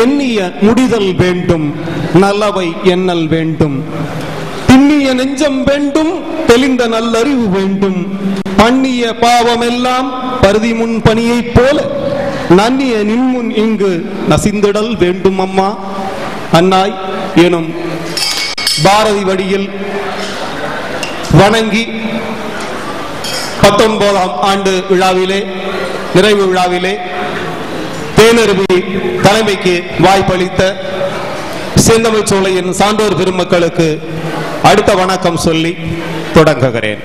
எண்ணிய முடிதல் வேண்டும் நல்லவை எண்ணல் வேண்டும். திண்ணிய நெஞ்சம் வேண்டும் தெளிந்த நல்லறிவு வேண்டும். பண்ணிய பாவமெல்லாம் பருதி முன் பணியைப் போல நன்னிய நின்முன் இங்கு நசிந்திடல் வேண்டும் அம்மா. அன்னாய் எனும் பாரதி வடியில் வணங்கி பத்தொன்பதாம் ஆண்டு விழாவிலே நிறைவு விழாவிலே தேனருவி தலைமைக்கு வாய்ப்பளித்த செந்தமிழ் சோலையின் சான்றோர் பெருமக்களுக்கு அடுத்த வணக்கம் சொல்லி தொடங்குகிறேன்.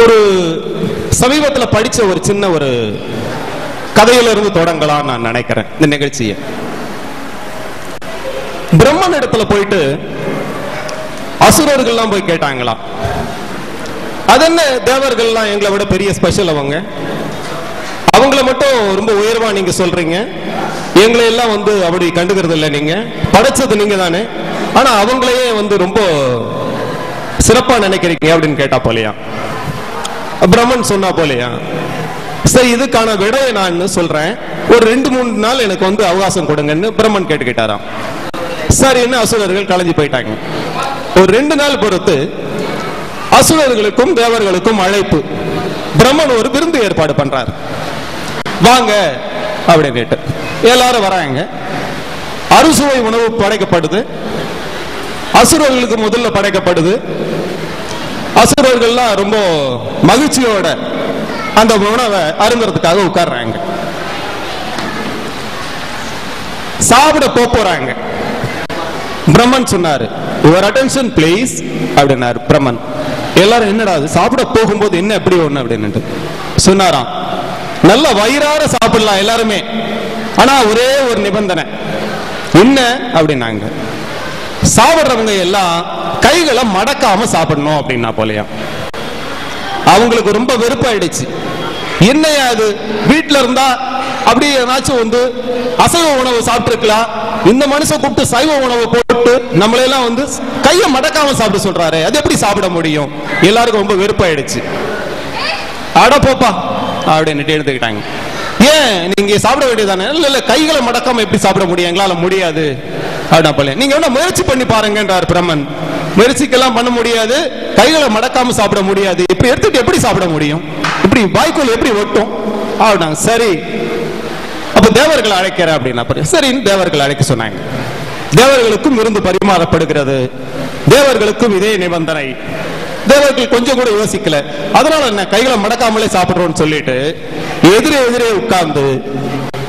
ஒரு சமீபத்தில் படிச்ச ஒரு சின்ன ஒரு கதையிலிருந்து தொடங்கலாம் நான் நினைக்கிறேன். இந்த நிகழ்ச்சியை. பிரம்மன் இடத்துல போயிட்டு அசுரர்கள்லாம் போய் கேட்டாங்களாம். அது என்ன தேவர்கள்லாம் எங்களை விட பெரிய ஸ்பெஷல் அவங்க? அவங்கள மட்டும் ரொம்ப உயர்வா நீங்க சொல்றீங்க? எங்களை எல்லாம் வந்து அப்படி கண்டுக்கிறது இல்லை நீங்க. படைச்சது நீங்க தானே ஆனா அவங்களையே வந்து ரொம்ப சிறப்பா நினைக்கிறீங்க அப்படின்னு கேட்டா போலையா? பிரம்மன் சொன்னா போலையா? சரி இதுக்கான விடையை நான் சொல்றேன். ஒரு ரெண்டு மூணு நாள் எனக்கு வந்து அவகாசம் கொடுங்கன்னு பிரம்மன் கேட்டுக்கிட்டாராம். சரின்னு அசுரர்கள் கலைஞ்சு போயிட்டாங்க? ஒரு ரெண்டு நாள் பொறுத்து அசுரர்களுக்கும் தேவர்களுக்கும் அழைப்பு. பிரம்மன் ஒரு விருந்து ஏற்பாடு பண்றாரு. வாங்க அப்படின்னு எல்லாரும் வராங்க. அறுசுவை உணவு படைக்கப்படுது. அசுரர்களுக்கு முதல்ல படைக்கப்படுது. அசுரர்கள்லாம் ரொம்ப மகிழ்ச்சியோட அந்த உணவை அருந்துறதுக்காக உட்கார்றாங்க. சாப்பிட போறாங்க. பிரம்மன் சொன்னாரு யுவர் அட்டென்ஷன் ப்ளீஸ் அப்படின்னாரு பிரம்மன். எல்லாரும் என்னடா சாப்பிட போகும்போது என்ன எப்படி ஒண்ணு? அப்படின்னு சொன்னாராம் நல்ல வயிறார சாப்பிடலாம் எல்லாருமே. ஆனா ஒரே ஒரு நிபந்தனை. என்ன அப்படின்னாங்க. சாப்பிடுறவங்க எல்லாம் கைகளை மடக்காம சாப்பிடணும் அப்படின்னா போலயா. அவங்களுக்கு ரொம்ப வெறுப்பாயிடுச்சு. என்னையா அது வீட்டுல இருந்தா அப்படி ஏதாச்சும் வந்து அசைவ உணவு சாப்பிட்டுருக்கலாம். இந்த மனுஷன் கூப்பிட்டு சைவ உணவு போட்டு நம்மளெல்லாம் வந்து கையை மடக்காம சாப்பிட சொல்றாரு. அது எப்படி சாப்பிட முடியும்? எல்லாருக்கும் ரொம்ப வெறுப்பாயிடுச்சு. அட போப்பா. அப்படின்னுட்டு எடுத்துக்கிட்டாங்க. ஏன்? நீங்க சாப்பிட வேண்டியதானே இல்ல இல்ல கைகளை மடக்காம எப்படி சாப்பிட முடியும்? எங்களால முடியாது. அப்படின்னா போல நீங்க வேணா முயற்சி பண்ணி பாருங்கன்றார் பிரம்மன். முயற்சிக்கெல்லாம் பண்ண முடியாது. கைகளை மடக்காம சாப்பிட முடியாது. இப்படி எடுத்துட்டு எப்படி சாப்பிட முடியும்? இப்படி வாய்க்குள் எப்படி ஒட்டும்? அப்படின்னா சரி. அப்ப தேவர்களை அழைக்கிற அப்படின்னா சரி சரின்னு அழைக்க சொன்னாங்க. தேவர்களுக்கும் விருந்து பரிமாறப்படுகிறது. தேவர்களுக்கும் இதே நிபந்தனை. தேவர்கள் கொஞ்சம் கூட யோசிக்கல. அதனால என்ன கைகளை மடக்காமலே சாப்பிடுறோம்னு சொல்லிட்டு எதிரே எதிரே உட்கார்ந்து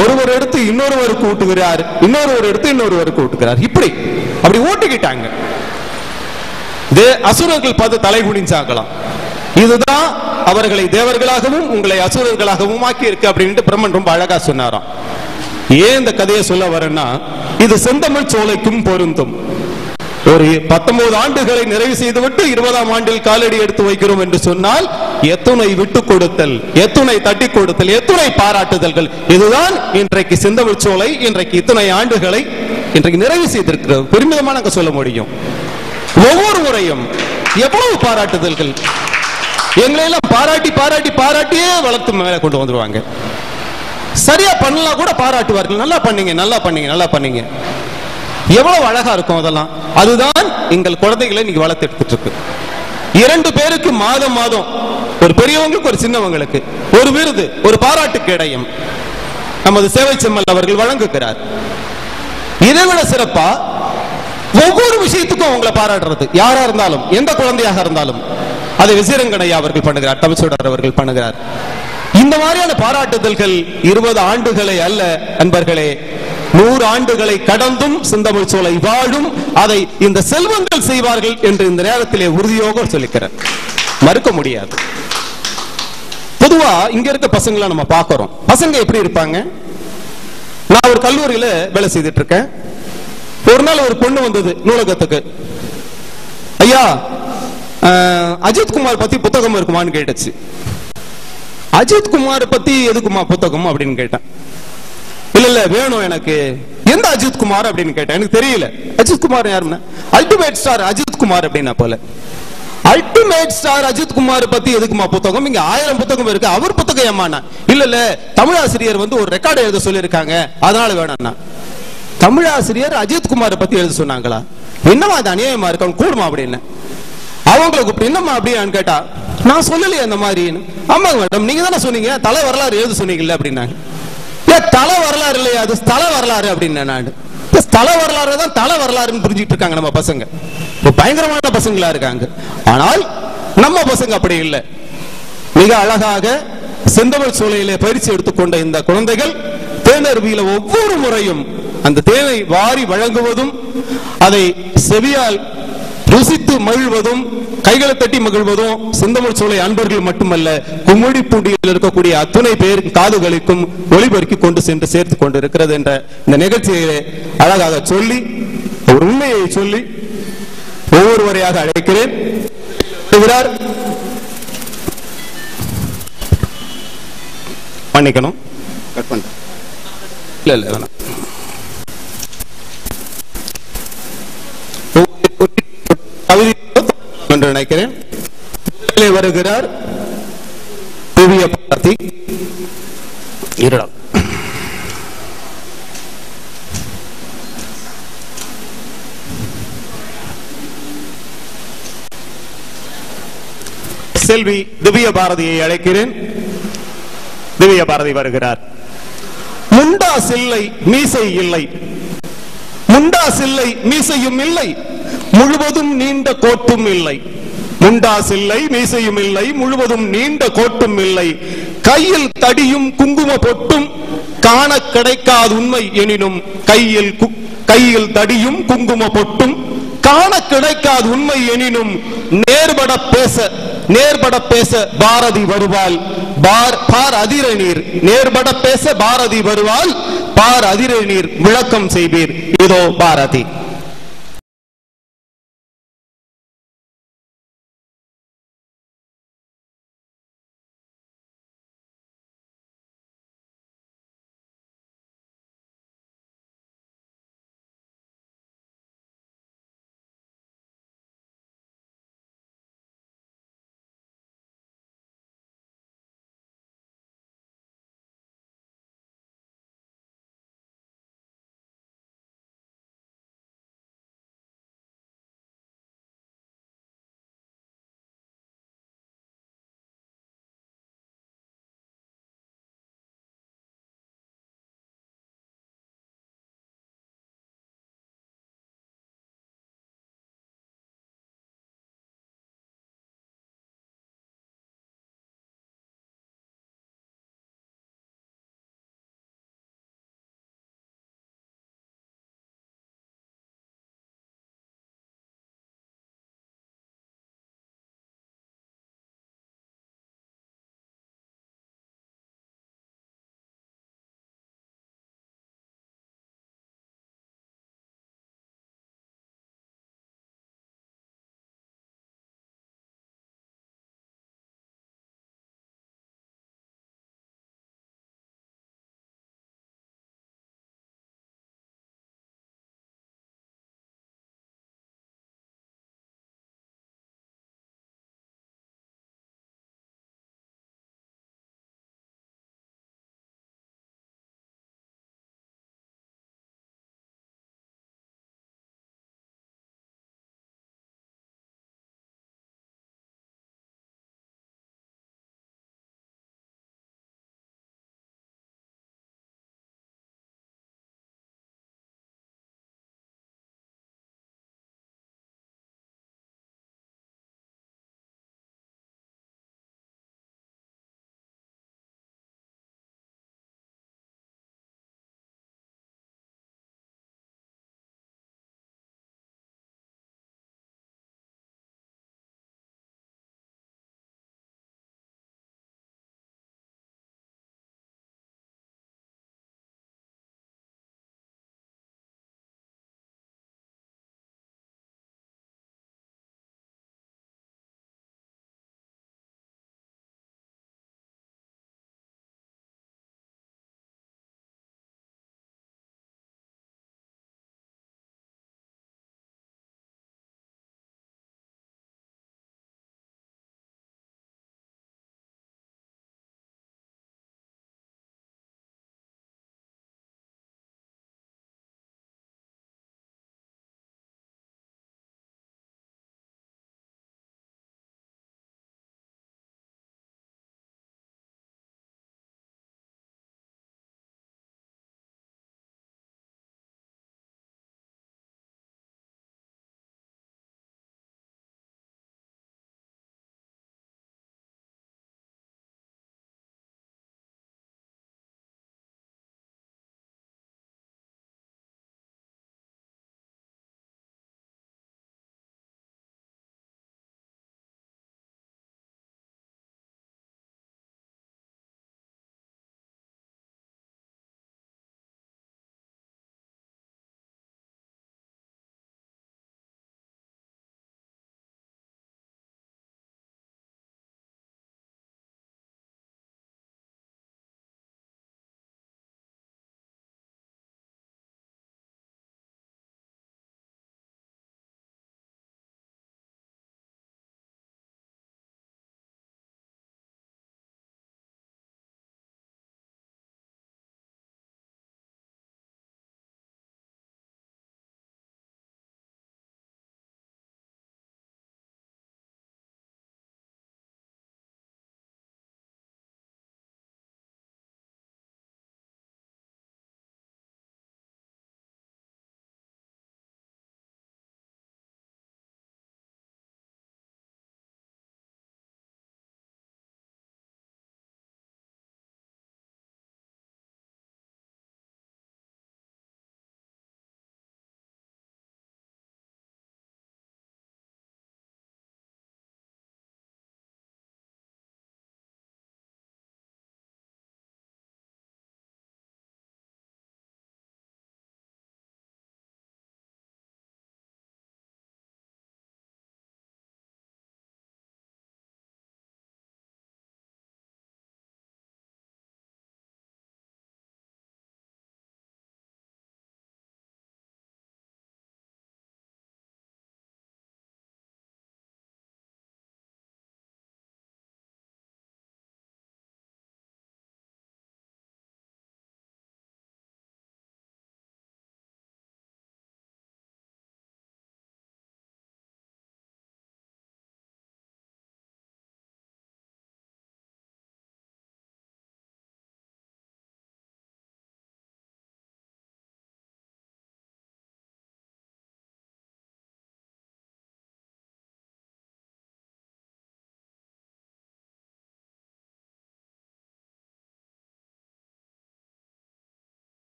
ஒருவர் எடுத்து இன்னொருவருக்கு ஊட்டுகிறார் இன்னொருவர் எடுத்து இன்னொருவருக்கு ஊட்டுகிறார் இப்படி அப்படி ஊட்டிக்கிட்டாங்க தே அசுரர்கள் பார்த்து தலை குனிஞ்சாங்களாம். இதுதான் அவர்களை தேவர்களாகவும் உங்களை அசுரர்களாகவும் ஆக்கி இருக்கு அப்படின்ட்டு பிரம்மன் ரொம்ப அழகா சொன்னாராம். ஏன் இந்த கதையை சொல்ல வரேன்னா இது செந்தமிழ் சோலைக்கும் பொருந்தும். ஒரு பத்தொன்பது ஆண்டுகளை நிறைவு செய்துவிட்டு இருபதாம் ஆண்டில் காலடி எடுத்து வைக்கிறோம் என்று சொன்னால் எத்துணை விட்டு கொடுத்தல் எத்துணை தட்டி கொடுத்தல் எத்துணை பாராட்டுதல்கள் இதுதான் இன்றைக்கு செந்தமிழ் இன்றைக்கு இத்தனை ஆண்டுகளை இன்றைக்கு நிறைவு செய்திருக்கிறது பெருமிதமா நாங்க சொல்ல முடியும். ஒவ்வொரு முறையும் எவ்வளவு பாராட்டுதல்கள்? எங்களை எல்லாம் பாராட்டி பாராட்டி பாராட்டியே வளர்த்து மேல கொண்டு வந்துருவாங்க. சரியா பண்ணலாம் கூட பாராட்டுவார்கள். நல்லா பண்ணீங்க நல்லா பண்ணீங்க நல்லா பண்ணீங்க. எவ்வளவு அழகா இருக்கும் அதெல்லாம்? அதுதான் எங்கள் குழந்தைகளை நீங்க வளர்த்து எடுத்துட்டு இருக்கு. இரண்டு பேருக்கு மாதம் மாதம். ஒரு பெரியவங்களுக்கு ஒரு சின்னவங்களுக்கு. ஒரு விருது ஒரு பாராட்டு கிடையும் நமது சேவை செம்மல் அவர்கள் வழங்குகிறார். இதை விட சிறப்பா ஒவ்வொரு விஷயத்துக்கும் அவங்களை பாராட்டுறது. யாரா இருந்தாலும் எந்த குழந்தையாக இருந்தாலும். அதை விசிறங்கனையா அவர்கள் பண்ணுகிறார் தமிழ்ச்சோடர் அவர்கள் பண்ணுகிறார். இந்த மாதிரியான பாராட்டுதல்கள் இருபது ஆண்டுகளை அல்ல அன்பர்களே. நூறு ஆண்டுகளை கடந்தும் சிந்தமிழ் சோலை வாழும் அதை இந்த செல்வங்கள் செய்வார்கள் என்று இந்த நேரத்திலே உறுதியோக சொல்லிக்கிறேன். மறுக்க முடியாது. பொதுவா இங்க இருக்க பசங்களை நம்ம பார்க்கிறோம். பசங்க எப்படி இருப்பாங்க? நான் ஒரு கல்லூரியில வேலை செய்துட்டு இருக்கேன் ஒரு நாள் ஒரு பொண்ணு வந்தது நூலகத்துக்கு. ஐயா அஹ், பத்தி புத்தகம் இருக்குமான்னு கேட்டுச்சு. அஜித் குமார் பத்தி எதுக்குமா புத்தகம்? அப்படின்னு கேட்டேன். இல்ல இல்ல வேணும் எனக்கு. எந்த அஜித் குமார் அப்படின்னு கேட்டேன்? எனக்கு தெரியல. அஜித் குமார் யாருன்னா? அல்டிமேட் ஸ்டார் அஜித் குமார் அப்படின்னா போல. அல்டிமேட் ஸ்டார் அஜித் குமார் பத்தி எதுக்குமா புத்தகம்? இங்க ஆயிரம் புத்தகம் இருக்கு. அவர் புத்தகம் ஏமாண்ணா இல்ல இல்ல தமிழாசிரியர் வந்து ஒரு ரெக்கார்டு எழுத சொல்லியிருக்காங்க. அதனால வேணாம்னா தமிழாசிரியர் அஜித் குமாரை பத்தி எழுத சொன்னாங்களா? என்னமா அது அநியாயமா இருக்கு? அவன் கூடுமா அப்படின்னு. அவங்களை கூப்பிட்டு என்னம்மா அப்படியான்னு கேட்டா நான் சொல்லலையே அந்த மாதிரின்னு. ஆமாங்க மேடம் நீங்க தானே சொன்னீங்க? தலை வரலாறு எழுத சொன்னீங்கல்ல? அப்படின்னாங்க. தலை வரலாறு இல்லையா அது? ஸ்தல வரலாறு அப்படின்னு நான். ஸ்தல வரலாறு தான் தலை வரலாறுன்னு புரிஞ்சுட்டு இருக்காங்க நம்ம பசங்க. இப்போ பயங்கரமான பசங்களா இருக்காங்க. ஆனால் நம்ம பசங்க அப்படி இல்லை. மிக அழகாக செந்தமிழ் சூழலிலே பயிற்சி எடுத்துக்கொண்ட இந்த குழந்தைகள் தேனருவியில ஒவ்வொரு முறையும் அந்த தேனை வாரி வழங்குவதும் அதை செவியால் ருசித்து மகிழ்வதும் கைகளை தட்டி மகிழ்வதும் செந்தமிழ் சோலை அன்பர்கள் மட்டுமல்ல கும்மிடி பூண்டியில் இருக்கக்கூடிய அத்துணை பேர் காதுகளுக்கும் ஒளிபெருக்கி கொண்டு சென்று சேர்த்து கொண்டு இருக்கிறது என்ற இந்த நிகழ்ச்சியை அழகாக சொல்லி ஒரு உண்மையை சொல்லி ஒவ்வொருவரையாக அழைக்கிறேன். மன்னிக்கணும். கட் பண்ணிட்டேன். இல்ல இல்ல வேணாம். கவிதை என்று நினைக்கிறேன் வருகிறார் புவிய பார்த்தி இருடம் செல்வி திவ்ய பாரதியை அழைக்கிறேன். திவ்ய பாரதி வருகிறார். முண்டா சில்லை மீசை இல்லை. முண்டா சில்லை மீசையும் இல்லை. முழுவதும் நீண்ட கோட்டும் இல்லை. முண்டாஸ் இல்லை மீசையும் இல்லை முழுவதும் நீண்ட கோட்டும் இல்லை. கையில் தடியும் குங்கும பொட்டும் காண கிடைக்காத உண்மை எனினும் கையில் கையில் தடியும் குங்கும பொட்டும் காண கிடைக்காத உண்மை எனினும் நேர்பட பேச நேர்பட பேச பாரதி வருவாள். பார் பார் அதிர நீர் நேர்பட பேச பாரதி வருவாள். பார் அதிர நீர் விளக்கம் செய்வீர். இதோ பாரதி.